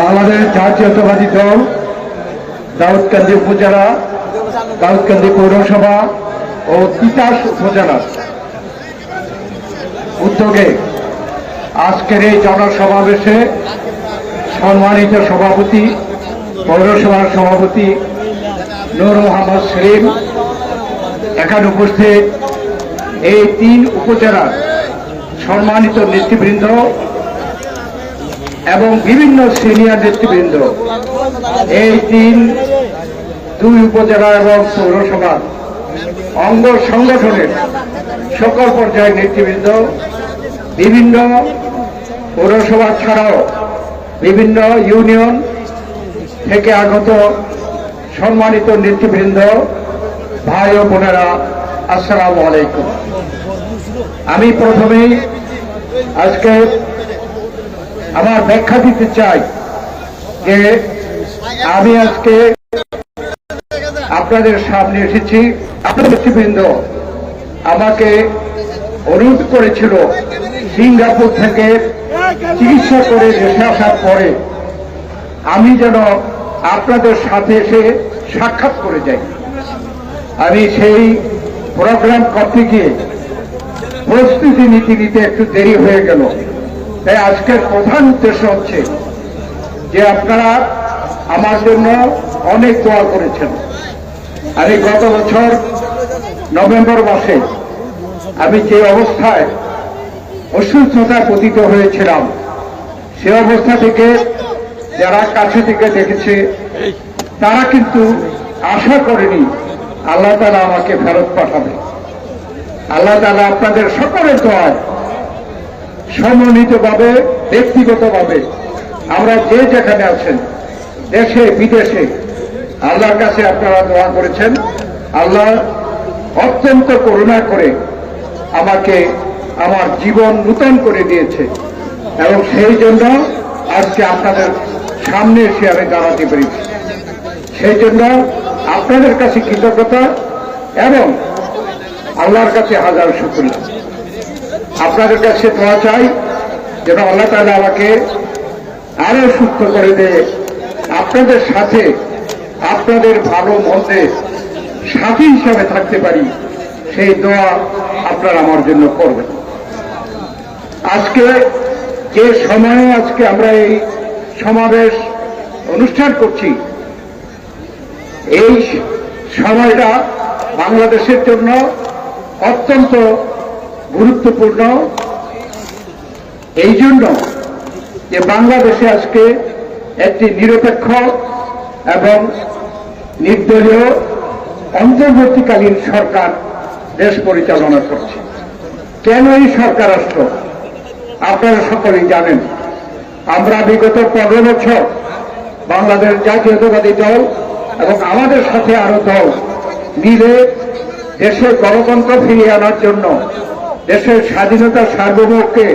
বাংলাদেশ জাতীয়তাবাদী দল, দাউদকান্দি উপজেলা, দাউদকান্দি পৌরসভা ও তিতাস উপজেলা। উদ্যোগে আজকের এই জনসমাবেশে সম্মানিত সভাপতি, পৌরসভার সভাপতি নূর মোহাম্মদ সেলিম। এখানে উপস্থিত এই তিন উপজেলার সম্মানিত নেতৃবৃন্দ এবং বিভিন্ন সিনিয়র নেতৃবৃন্দ, এই তিন দুই উপজেলা এবং পৌরসভার অঙ্গ সংগঠনের সকল পর্যায়ের নেতৃবৃন্দ, বিভিন্ন পৌরসভা ছাড়াও বিভিন্ন ইউনিয়ন থেকে আগত সম্মানিত নেতৃবৃন্দ, ভাই ও বোনেরা, আসসালামু আলাইকুম। আমি প্রথমেই আজকে আমার ব্যাখ্যা দিতে চাই যে আমি আজকে আপনাদের সামনে এসেছি। আপনার নেতৃবৃন্দ আমাকে অনুরোধ করেছিল সিঙ্গাপুর থেকে চিকিৎসা করে দেশে আসার পরে আমি যেন আপনাদের সাথে এসে সাক্ষাৎ করে যাই। আমি সেই প্রোগ্রাম করতে প্রস্তুতি নীতি নিতে একটু দেরি হয়ে গেল। তাই আজকের প্রধান উদ্দেশ্য হচ্ছে যে আপনারা আমার জন্য অনেক দোয়া করেছেন। আমি গত বছর নভেম্বর মাসে আমি যে অবস্থায় অসুস্থতায় পতিত হয়েছিলাম, সে অবস্থা থেকে যারা কাছে থেকে দেখেছে, তারা কিন্তু আশা করেনি আল্লাহ তারা আমাকে ফেরত পাঠাবে। আল্লাহ তালা আপনাদের সকলের দোয়ায় সমন্বিতভাবে, ব্যক্তিগতভাবে আমরা যে যেখানে আছেন, দেশে, বিদেশে, আল্লাহর কাছে আপনারা দোয়া করেছেন। আল্লাহ অত্যন্ত করুণা করে আমাকে আমার জীবন নূতন করে দিয়েছে এবং সেই জন্য আজকে আপনাদের সামনে এসে আমি দাঁড়াতে পেরেছি। সেই জন্য আপনাদের কাছে কৃতজ্ঞতা এবং আল্লাহর কাছে হাজার শুক্রিয়া। আপনাদের কাছে দোয়া চাই যেন আল্লাহ তালা আমাকে আরও সুস্থ করে দেয়। আপনাদের সাথে আপনাদের ভালো মন্দে সাথী হিসাবে থাকতে পারি, সেই দোয়া আপনারা আমার জন্য করবেন। আজকে যে সময়ে আজকে আমরা এই সমাবেশ অনুষ্ঠান করছি, এই সময়টা বাংলাদেশের জন্য অত্যন্ত গুরুত্বপূর্ণ। এই জন্য যে বাংলাদেশে আজকে একটি নিরপেক্ষ এবং নির্দলীয় অন্তর্বর্তীকালীন সরকার দেশ পরিচালনা করছে। কেন এই সরকার রাষ্ট্র আপনারা সকলেই জানেন, আমরা বিগত পনেরো বছর বাংলাদেশ জাতীয়তাবাদী দল এবং আমাদের সাথে আরও দল মিলে দেশের গণতন্ত্র ফিরিয়ে আনার জন্য, দেশের স্বাধীনতা সার্বভৌমকে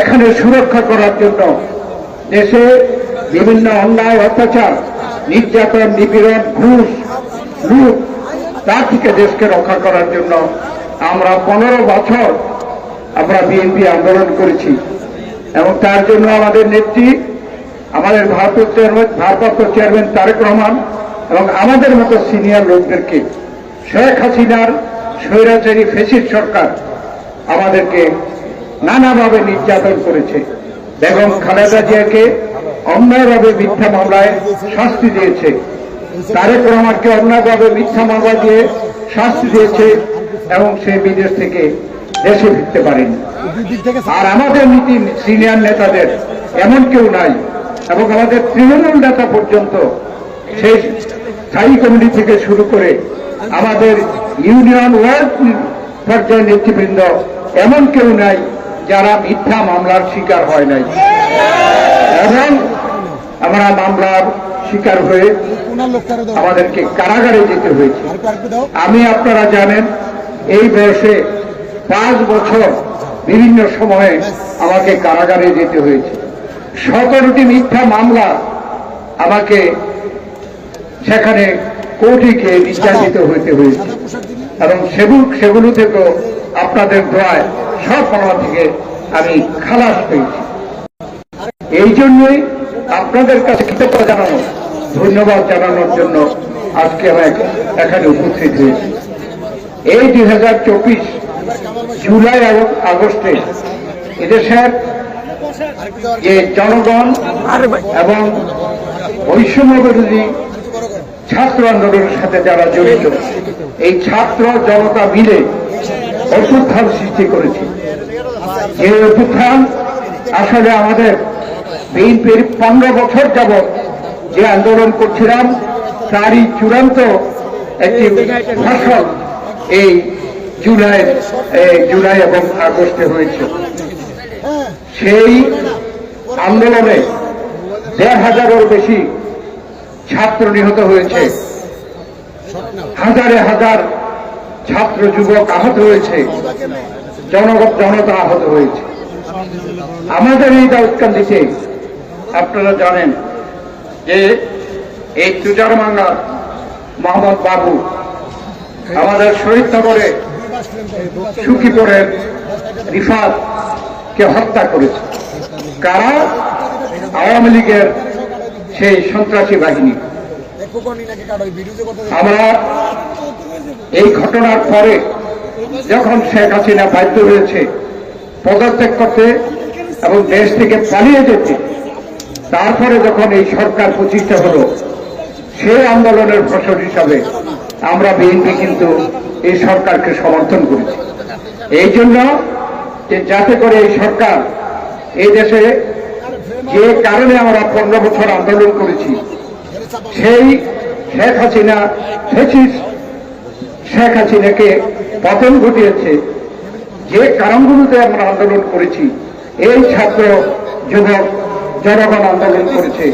এখানে সুরক্ষা করার জন্য দেশে বিভিন্ন অন্যায়, অত্যাচার, নির্যাতন, নিপীড়ন, ঘুষ, লুট তার থেকে দেশকে রক্ষা করার জন্য আমরা পনেরো বছর আমরা বিএনপি আন্দোলন করেছি। এবং তার জন্য আমাদের নেত্রী, আমাদের চেয়ারম্যান ভারপ্রাপ্ত চেয়ারম্যান তারেক রহমান এবং আমাদের মতো সিনিয়র লোকদেরকে শেখ হাসিনার স্বৈরাচারী ফেসির সরকার আমাদেরকে নানাভাবে নির্যাতন করেছে। বেগম খালেদা জিয়াকে অন্যায়ভাবে মিথ্যা মামলায় শাস্তি দিয়েছে। তারেক রহমানকে অন্যায়ভাবে মিথ্যা মামলা দিয়ে শাস্তি দিয়েছে এবং সে বিদেশ থেকে দেশে ফিরতে পারেনি। আর আমাদের নীতি সিনিয়র নেতাদের এমন কেউ নাই এবং আমাদের তৃণমূল নেতা পর্যন্ত সেই স্থায়ী কমিটি থেকে শুরু করে আমাদের ইউনিয়ন ওয়ার্ড পর্যায়ের নেতৃবৃন্দ এমন কেউ নাই যারা মিথ্যা মামলার শিকার হয় নাই। এবং আমরা মামলার শিকার হয়ে আমাদেরকে কারাগারে যেতে হয়েছে। আমি আপনারা জানেন, এই বয়সে পাঁচ বছর বিভিন্ন সময়ে আমাকে কারাগারে যেতে হয়েছে। সতেরোটি মিথ্যা মামলা আমাকে সেখানে গিয়ে নির্যাতিত হইতে হয়েছে। এবং সেগুলো সেগুলো থেকেও আপনাদের দোয়ায় সব মামলা থেকে আমি খালাস পেয়েছি। এই জন্যই আপনাদের কাছে কৃতজ্ঞতা জানানো ধন্যবাদ জানানোর জন্য আজকে আমি এখানে উপস্থিত হয়েছি। এই দুই হাজার চব্বিশ জুলাই এবং আগস্টে এদেশের যে জনগণ এবং বৈষম্য বিরোধী ছাত্র আন্দোলনের সাথে যারা জড়িত, এই ছাত্র জনতা মিলে অভ্যুত্থান সৃষ্টি করেছে। যে অভ্যুত্থান আসলে আমাদের বিএনপির পনেরো বছর যাবৎ যে আন্দোলন করছিলাম, তারই চূড়ান্ত একটি ফসল এই জুলাই জুলাই এবং আগস্টে হয়েছে। সেই আন্দোলনে দেড় হাজারের বেশি ছাত্র নিহত হয়েছে। হাজারে হাজার ছাত্র যুবক আহত হয়েছে। জনতা আহত হয়েছে। আমাদের এই দাউদকান্দিতে আপনারা জানেন যে এই তুজারমাঙ্গার মোহাম্মদ বাবু আমাদের শহীদনগরে সুখীপুরের রিফাত কে হত্যা করেছে। কারা? আওয়ামী লীগের সেই সন্ত্রাসী বাহিনী। আমরা এই ঘটনার পরে যখন শেখ হাসিনা বাধ্য হয়েছে পদত্যাগ করতে এবং দেশ থেকে পালিয়ে যেতে, তারপরে যখন এই সরকার প্রতিষ্ঠা হলো, সেই আন্দোলনের ফসল হিসাবে আমরা বিএনপি কিন্তু এই সরকারকে সমর্থন করেছি। এই জন্য যে যাতে করে এই সরকার এই দেশে যে কারণে আমরা পনেরো বছর আন্দোলন করেছি, সেই শেখ হাসিনা, ফেসিস শেখ হাসিনাকে পতন ঘটিয়েছে। যে কারণগুলোতে আমরা আন্দোলন করেছি, এই ছাত্র যুবক জনগণ আন্দোলন করেছে,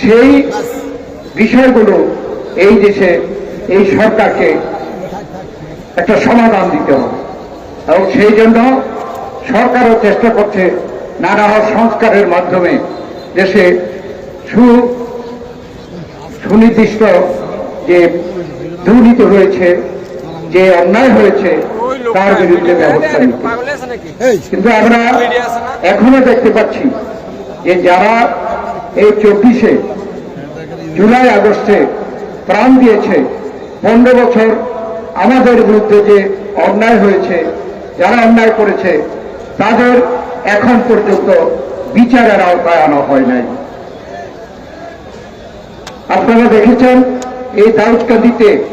সেই বিষয়গুলো এই দেশে, এই সরকারকে একটা সমাধান দিতে হবে। এবং সেই জন্য সরকারও চেষ্টা করছে নানা সংস্কারের মাধ্যমে দেশে সু সুনির্দিষ্ট যে দুর্নীতি হয়েছে যে অন্যায় হয়েছে তার বিরুদ্ধে ব্যবস্থা নিতে কিন্তু আমরা এখনও দেখতে পাচ্ছি যে যারা এই চব্বিশে জুলাই আগস্টে প্রাণ দিয়েছে পনেরো বছর আমাদের বিরুদ্ধে যে অন্যায় হয়েছে যারা অন্যায় করেছে তাদের এখন পর্যন্ত বিচারের আওতায় আনা হয় নাই। আপনারা দেখেছেন, এই দাউদকান্দিতে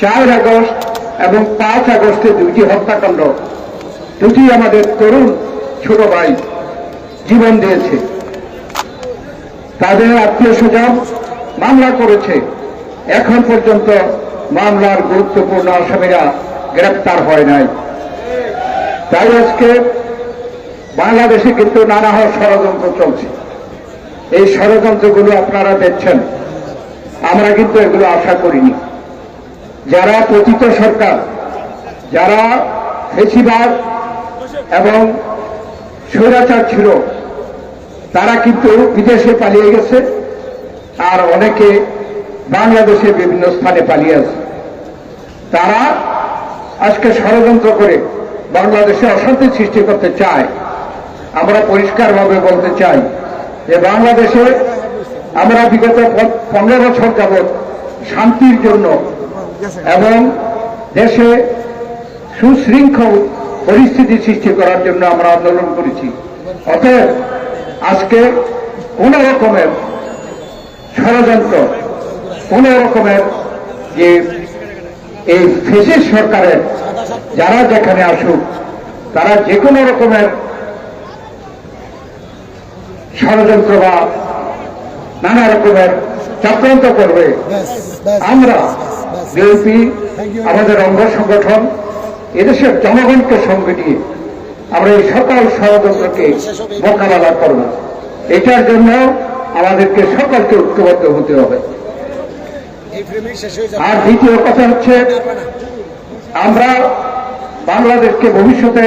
চার আগস্ট এবং পাঁচ আগস্টে দুইটি হত্যাকাণ্ড। দুটি আমাদের তরুণ ছোট ভাই জীবন দিয়েছে। তাদের আত্মীয় স্বজন মামলা করেছে। এখন পর্যন্ত মামলার গুরুত্বপূর্ণ আসামিরা গ্রেপ্তার হয় নাই। তাই আজকে বাংলাদেশে কিন্তু নানা ষড়যন্ত্র চলছে। এই ষড়যন্ত্রগুলো আপনারা দেখছেন। আমরা কিন্তু এগুলো আশা করিনি। যারা পতিত সরকার, যারা ফেসিবাদ এবং স্বৈরাচার ছিল, তারা কিন্তু বিদেশে পালিয়ে গেছে আর অনেকে বাংলাদেশে বিভিন্ন স্থানে পালিয়ে আছে। তারা আজকে ষড়যন্ত্র করে বাংলাদেশে অশান্তি সৃষ্টি করতে চায়। আমরা পরিষ্কারভাবে বলতে চাই যে বাংলাদেশে আমরা বিগত পনেরো বছর যাবৎ শান্তির জন্য এবং দেশে সুশৃঙ্খল পরিস্থিতি সৃষ্টি করার জন্য আমরা আন্দোলন করেছি। অতএব আজকে কোন রকমের ষড়যন্ত্র, কোন রকমের যে এই ফেসিস সরকারের যারা যেখানে আসুক, তারা যে কোনো রকমের ষড়যন্ত্র বা নানা রকমের চক্রান্ত করবে। আমরা বিএনপি আমাদের অঙ্গ সংগঠন এদেশের জনগণকে সঙ্গে নিয়ে আমরা এই সকল ষড়যন্ত্রকে মোকাবেলা করব। এটার জন্য আমাদেরকে সকলকে ঐক্যবদ্ধ হতে হবে। আর দ্বিতীয় কথা হচ্ছে আমরা বাংলাদেশকে ভবিষ্যতে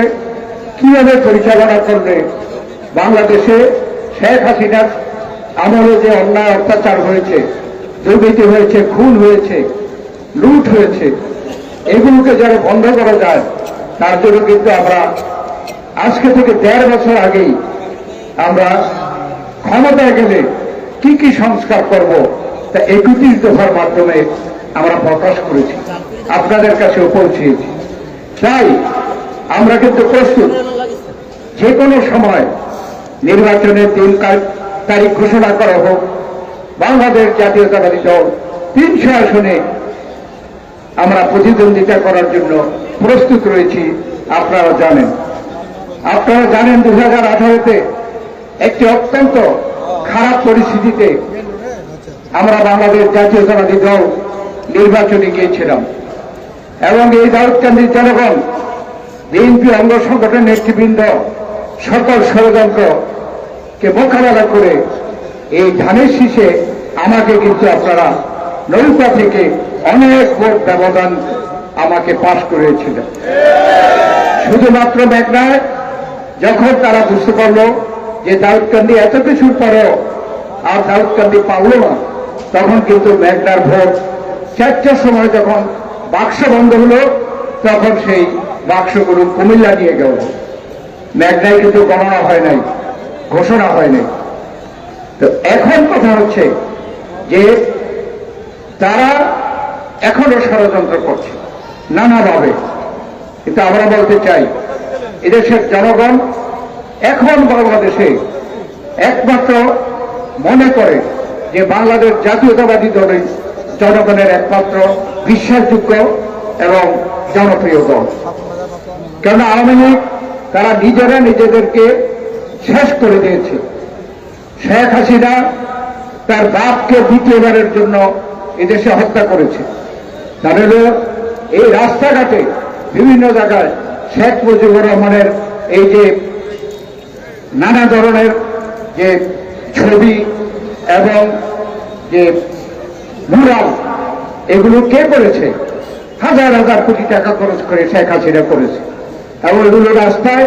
কীভাবে পরিচালনা করলে বাংলাদেশে শেখ হাসিনার আমলে যে অন্যায় অত্যাচার হয়েছে, দুর্নীতি হয়েছে, খুন হয়েছে, লুট হয়েছে, এগুলোকে যেন বন্ধ করা যায়, তার জন্য কিন্তু আমরা আজকে থেকে দেড় বছর আগেই আমরা ক্ষমতায় গেলে কি কি সংস্কার করব, তা একত্রিশ দফার মাধ্যমে আমরা প্রকাশ করেছি, আপনাদের কাছে পৌঁছিয়েছি তাই আমরা কিন্তু প্রস্তুত। যে কোনো সময় নির্বাচনের দিন তারিখ ঘোষণা করা হোক। বাংলাদেশ জাতীয়তাবাদী দল তিনশো আসনে আমরা প্রতিদ্বন্দ্বিতা করার জন্য প্রস্তুত রয়েছি, আপনারা জানেন। আপনারা জানেন দু হাজার আঠারোতে একটি অত্যন্ত খারাপ পরিস্থিতিতে আমরা বাংলাদেশ জাতীয়তাবাদী দল নির্বাচনে গিয়েছিলাম। এবং এই দাউদকান্দির জনগণ, বিএনপি অঙ্গ সংগঠনের নেতৃবৃন্দ সকল ষড়যন্ত্রকে মোকাবেলা করে এই ধানের শীষে আমাকে কিন্তু আপনারা নৌকা থেকে অনেক ভোট ব্যবধান আমাকে পাশ করিয়েছিলেন শুধুমাত্র মেঘনায় যখন তারা বুঝতে পারল যে দাউদকান্দি এত কিছুর পরেও আর দাউদকান্দি পারল না, তখন কিন্তু মেঘনার ভোট চারটার সময় যখন বাক্স বন্ধ হলো, তখন সেই বাক্সগুলো কুমিল্লা নিয়ে গেল। মেঘনায় কিন্তু গণনা হয় নাই, ঘোষণা হয় নাই। তো এখন কথা হচ্ছে যে তারা এখনও ষড়যন্ত্র করছে, নানাভাবে। কিন্তু আমরা বলতে চাই, এদেশের জনগণ এখন বাংলাদেশে একমাত্র মনে করে যে বাংলাদেশ জাতীয়তাবাদী দলের জনগণের একমাত্র বিশ্বাসযোগ্য এবং জনপ্রিয় দল। কেন আওয়ামী লীগ তারা নিজেরা নিজেদেরকে শেষ করে দিয়েছে। শেখ হাসিনা তার বাপকে দ্বিতীয়বারের জন্য এদেশে হত্যা করেছে। তাহলে এই রাস্তাঘাটে বিভিন্ন জায়গায় শেখ মুজিবুর রহমানের এই যে নানা ধরনের যে ছবি এবং যে মুরাল, এগুলো কে করেছে? হাজার হাজার কোটি টাকা খরচ করে শেখ হাসিনা করেছে। এবং এগুলো রাস্তায়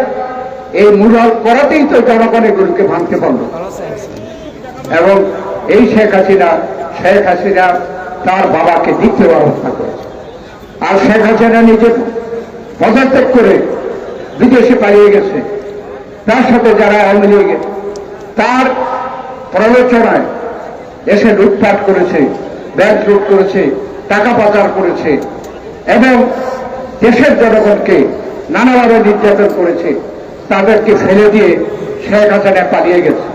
এই মুরাল করাতেই তো জনগণ এগুলোকে ভাঙতে পারল এবং এই শেখ হাসিনা শেখ হাসিনা তার বাবাকে দ্বিতীয় ব্যবস্থা করেছে। আর শেখ হাসিনা নিজে পদত্যাগ করে বিদেশে পালিয়ে গেছে। তার সাথে যারা আওয়ামী লীগে, তার প্ররোচনায় এসে লুটপাট করেছে ব্যাংক লুট করেছে, টাকা পাচার করেছে, এবং দেশের জনগণকে নানাভাবে নির্যাতন করেছে। তাদেরকে ফেলে দিয়ে শেখ হাসিনা পালিয়ে গেছে।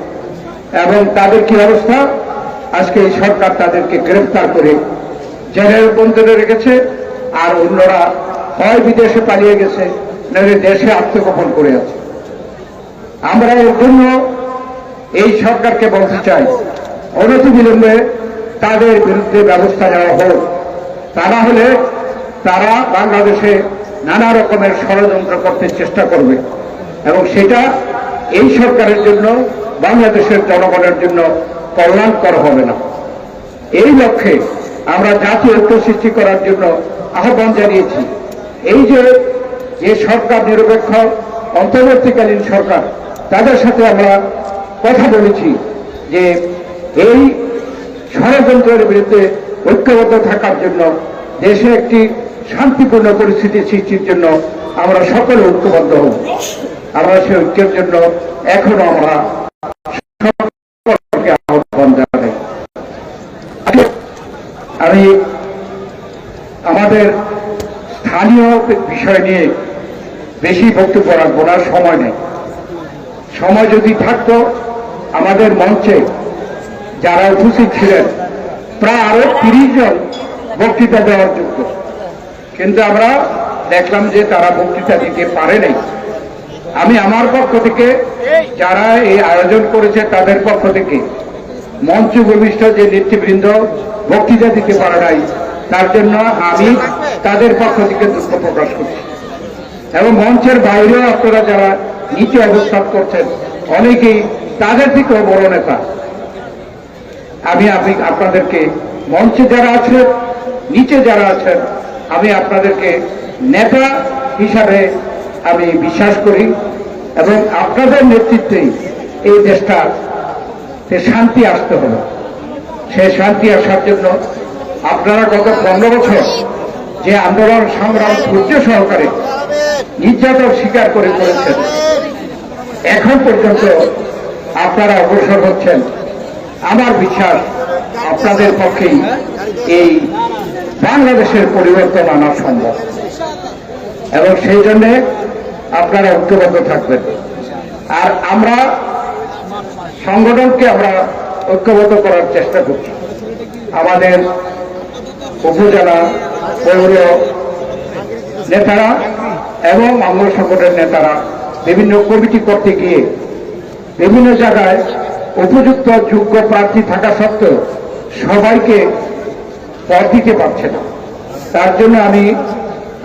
এবং তাদের কি অবস্থা? আজকে এই সরকার তাদেরকে গ্রেফতার করে জেলের বন্ধনে রেখেছে আর অন্যরা হয় বিদেশে পালিয়ে গেছে নইলে দেশে আত্মগোপন করে আছে। আমরা এর জন্য এই সরকারকে বলতে চাই অনতি বিলম্বে তাদের বিরুদ্ধে ব্যবস্থা নেওয়া হোক। তা না হলে তারা বাংলাদেশে নানা রকমের ষড়যন্ত্র করতে চেষ্টা করবে। এবং সেটা এই সরকারের জন্য, বাংলাদেশের জনগণের জন্য কল্যাণকর হবে না। এই লক্ষ্যে আমরা জাতীয় ঐক্য সৃষ্টি করার জন্য আহ্বান জানিয়েছি। এই যে যে সরকার নিরপেক্ষ, অন্তর্বর্তীকালীন সরকার, তাদের সাথে আমরা কথা বলেছি যে এই ষড়যন্ত্রের বিরুদ্ধে ঐক্যবদ্ধ থাকার জন্য দেশে একটি শান্তিপূর্ণ পরিস্থিতি সৃষ্টির জন্য আমরা সকলে ঐক্যবদ্ধ হব। আমরা সেই ঐক্যের জন্য এখনও আমরা আহ্বান জানাই। আমি আমাদের স্থানীয় বিষয় নিয়ে বেশি বক্তব্য রাখব না, সময় নেই। সময় যদি থাকতো, আমাদের মঞ্চে যারা উপস্থিত ছিলেন, প্রায় আরও তিরিশ জন বক্তৃতা দেওয়ার যোগ্য। কিন্তু আমরা দেখলাম যে তারা বক্তৃতা দিতে পারে নাই। আমি আমার পক্ষ থেকে যারা এই আয়োজন করেছে তাদের পক্ষ থেকে মঞ্চ ভূমিষ্ঠ যে নেতৃবৃন্দ বক্তৃতা দিতে পারে নাই, তার জন্য আমি তাদের পক্ষ থেকে দুঃখ প্রকাশ করছি। এবং মঞ্চের বাইরেও আপনারা যারা নিচে অবস্থান করছেন, অনেকেই তাদের থেকেও বড় নেতা। আমি আপনি আপনাদেরকে মঞ্চে যারা আছেন, নিচে যারা আছেন আমি আপনাদেরকে নেতা হিসাবে আমি বিশ্বাস করি এবং আপনাদের নেতৃত্বেই এই দেশটা সে শান্তি আসতে হবে। সে শান্তি আসার জন্য আপনারা গত পনেরো বছর যে আন্দোলন, সংগ্রাম, ধৈর্য সহকারে নির্যাতন স্বীকার করে করেছেন এখন পর্যন্ত আপনারা অগ্রসর হচ্ছেন। আমার বিশ্বাস আপনাদের পক্ষেই এই বাংলাদেশের পরিবর্তন আনা সম্ভব। এবং সেই জন্যে আপনারা ঐক্যবদ্ধ থাকবেন। আর আমরা সংগঠনকে আমরা ঐক্যবদ্ধ করার চেষ্টা করছি। আমাদের উপজেলা পৌর নেতারা এবং অঙ্গ সংগঠনের নেতারা, বিভিন্ন কমিটি করতে গিয়ে বিভিন্ন জায়গায় উপযুক্ত যোগ্য প্রার্থী থাকা সত্ত্বেও সবাইকে পদ দিতে পারছে না। তার জন্য আমি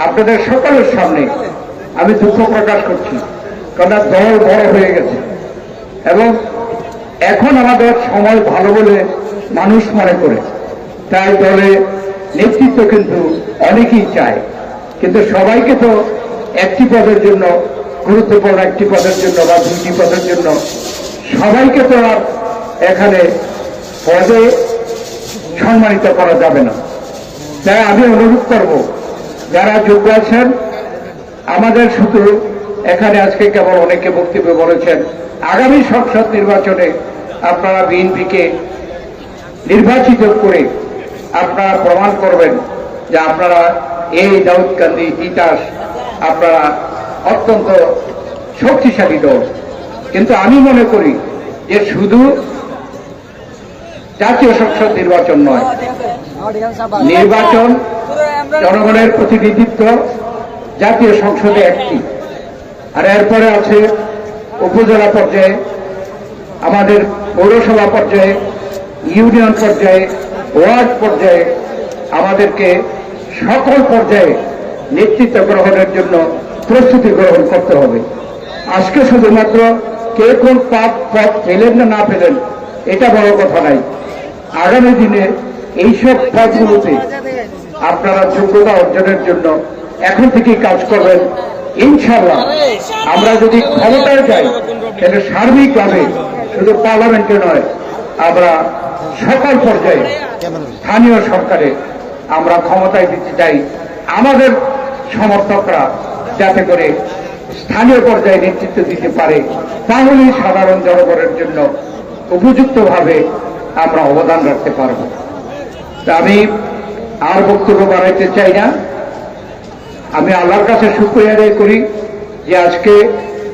আপনাদের সকলের সামনে আমি দুঃখ প্রকাশ করছি কারণ দল বড় হয়ে গেছে এবং এখন আমাদের সময় ভালো বলে মানুষ মনে করে। তাই দলে নেতৃত্ব কিন্তু অনেকেই চায়। কিন্তু সবাইকে তো একটি পদের জন্য, গুরুত্বপূর্ণ একটি পদের জন্য বা দুইটি পদের জন্য সবাইকে তো আর এখানে পদে সম্মানিত করা যাবে না। তাই আমি অনুরোধ করব, যারা যোগ্য আছেন, আমাদের শুধু এখানে আজকে কেবল অনেকে বক্তব্য বলেছেন, আগামী সংসদ নির্বাচনে আপনারা বিএনপিকে নির্বাচিত করে আপনারা প্রমাণ করবেন যে আপনারা এই দাউদকান্দি ইতিহাস আপনারা অত্যন্ত শক্তিশালী দল। কিন্তু আমি মনে করি যে শুধু জাতীয় সংসদ নির্বাচন নয়। নির্বাচন জনগণের প্রতিনিধিত্ব জাতীয় সংসদে একটি। আর এরপরে আছে উপজেলা পর্যায়ে, আমাদের পৌরসভা পর্যায়ে, ইউনিয়ন পর্যায়ে, ওয়ার্ড পর্যায়ে আমাদেরকে সকল পর্যায়ে নেতৃত্ব গ্রহণের জন্য প্রস্তুতি গ্রহণ করতে হবে। আজকে শুধুমাত্র কে কোন পদ পদ পেলেন না না পেলেন, এটা বড় কথা নাই আগামী দিনে এইসব পদগুলোতে আপনারা যোগ্যতা অর্জনের জন্য এখন থেকেই কাজ করবেন। ইনশাল্লাহ আমরা যদি ক্ষমতায় যাই তাহলে সার্বিকভাবে শুধু পার্লামেন্টে নয়, আমরা সকল পর্যায়ে স্থানীয় সরকারে আমরা ক্ষমতায় দিতে চাই। আমাদের সমর্থকরা যাতে করে স্থানীয় পর্যায়ে নেতৃত্ব দিতে পারে, তাহলেই সাধারণ জনগণের জন্য উপযুক্তভাবে আমরা অবদান রাখতে পারব। আমি আর বক্তব্য বাড়াইতে চাই না। আমি আল্লাহর কাছে শুক্রিয়া আদায় করি যে আজকে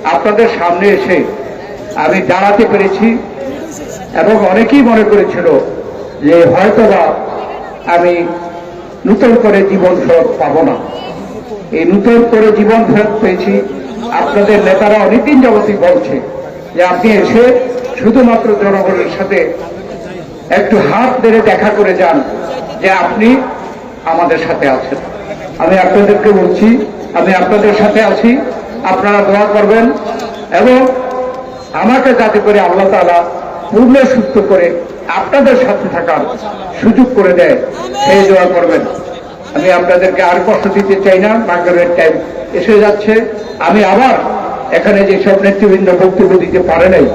আপনাদের সামনে এসে আমি দাঁড়াতে পেরেছি এবং অনেকেই মনে করেছিল যে হয়তোবা আমি নূতন করে জীবন ফেরত পাব না। এই নূতন করে জীবন ফেরত পেয়েছি। আপনাদের নেতারা অনেকদিন যাবতই বলছে যে আপনি এসে শুধুমাত্র জনগণের সাথে একটু হাত ধরে দেখা করে যান যে আপনি আমাদের সাথে আছেন। আমি আপনাদেরকে বলছি, আমি আপনাদের সাথে আছি, আপনারা দোয়া করবেন এবং আমাকে যাতে করে আল্লাহ তালা পূর্ণ সুস্থ করে আপনাদের সাথে থাকার সুযোগ করে দেয়, সেই দোয়া করবেন। আমি আপনাদেরকে আর কষ্ট দিতে চাই না বাংলাদেশের টাইম এসে যাচ্ছে। আমি আবার এখানে যেসব নেতৃবৃন্দ বক্তব্য দিতে পারে নাই,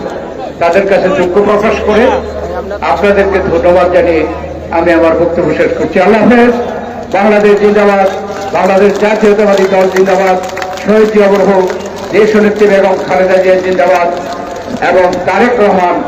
তাদের কাছে যোগ্য প্রকাশ করে আপনাদেরকে ধন্যবাদ জানিয়ে আমি আমার বক্তব্য শেষ করছি। আল্লাহ হাফেজ। বাংলাদেশ জিন্দাবাদ। বাংলাদেশ জাতীয়তাবাদী দল জিন্দাবাদ। শহীদ জিয়াবর হোক দেশ নেত্রী বেগম খালেদা জিয়া জিন্দাবাদ। এবং তারেক রহমান